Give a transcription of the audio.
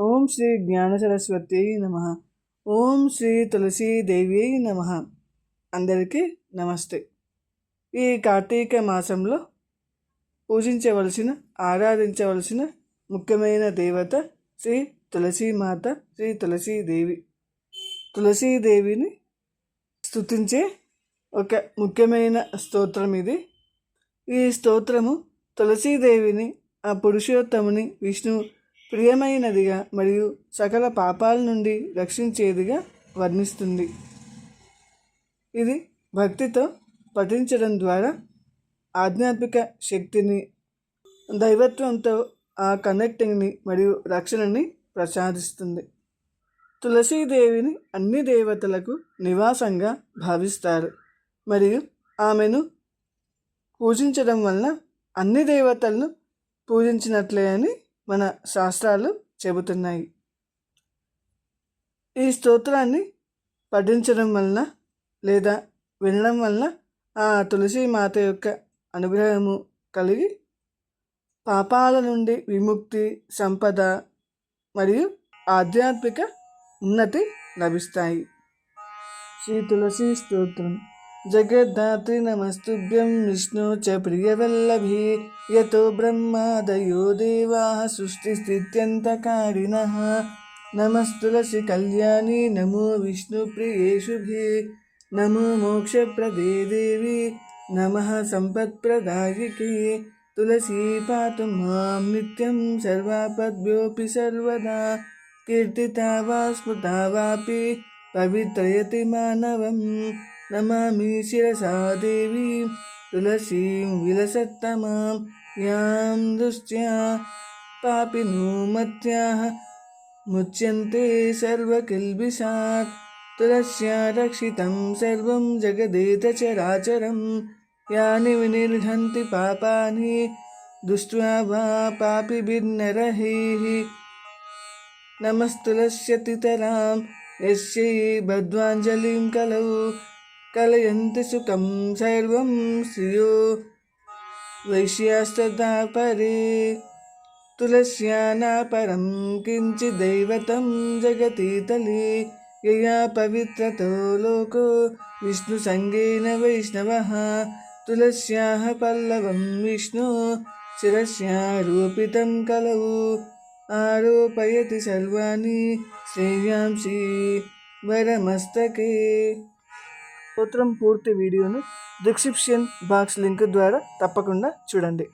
ఓం శ్రీ జ్ఞాన సరస్వతి నమ. ఓం శ్రీ తులసీదేవి నమ. అందరికీ నమస్తే. ఈ కార్తీక మాసంలో పూజించవలసిన ఆరాధించవలసిన ముఖ్యమైన దేవత శ్రీ తులసీమాత శ్రీ తులసీదేవి. తులసీదేవిని స్తుతించే ఒక ముఖ్యమైన స్తోత్రం ఇది. ఈ స్తోత్రము తులసీదేవిని ఆ పురుషోత్తముని విష్ణు ప్రియమైనదిగా మరియు సకల పాపాల నుండి రక్షించేదిగా వర్ణిస్తుంది. ఇది భక్తితో పఠించడం ద్వారా ఆధ్యాత్మిక శక్తిని దైవత్వంతో ఆ కనెక్టింగ్ని మరియు రక్షణని ప్రసాదిస్తుంది. తులసీదేవిని అన్ని దేవతలకు నివాసంగా భావిస్తారు. మరియు ఆమెను పూజించడం వలన అన్ని దేవతలను పూజించినట్లే అని మన శాస్త్రాలు చెబుతున్నాయి. ఈ స్తోత్రాన్ని పఠించడం వలన లేదా వినడం వలన ఆ తులసి మాత యొక్క అనుగ్రహము కలిగి పాపాల నుండి విముక్తి సంపద మరియు ఆధ్యాత్మిక ఉన్నతి లభిస్తాయి. శ్రీ తులసి స్తోత్రం. జగద్ధాత్రి నమస్తుభ్యం విష్ణు చ ప్రియవల్లభి యతో బ్రహ్మాదయో దేవా సృష్టిస్థిత్యంతకారిణ నమస్తులసి కళ్యాణి నమో విష్ణుప్రియేషుభి నమో మోక్షప్రదే దేవి నమ సంపత్ప్రదాయికి తులసీ పాతు మాం నిత్యం సర్వాపద్భ్యోపి సర్వదా కీర్తితా వా స్మృతా వాపి పవిత్రయతి మానవం नमामि शिरसा देवीं तुलसीं विलसत्तमां यां दृष्ट्या पापिनो मत्याः मुच्यन्ते सर्वकिल्बिषात् तुलस्या रक्षितं सर्वं जगदेतचराचरं यानि विनिर्घन्ति पापानि दृष्ट्वा वा पापिभिर्नरहैः नमस्तुलस्यतितरां यस्यै बद्ध्वाञ्जलिं कलौ कलयन्ति सुखं सर्वं श्रियो वैश्यास्तदा परे तुलस्याना परं किञ्चिदैवतं जगतीतले यया पवित्रतो लोको विष्णुसङ्गेन वैष्णवः तुलस्याः पल्लवं विष्णु शिरस्यारोपितं कलौ आरोपयति सर्वाणि श्रेयांसि वरमस्तके స్తోత్రం పూర్తి వీడియోను డిస్క్రిప్షన్ బాక్స్ లింక్ ద్వారా తప్పకుండా చూడండి.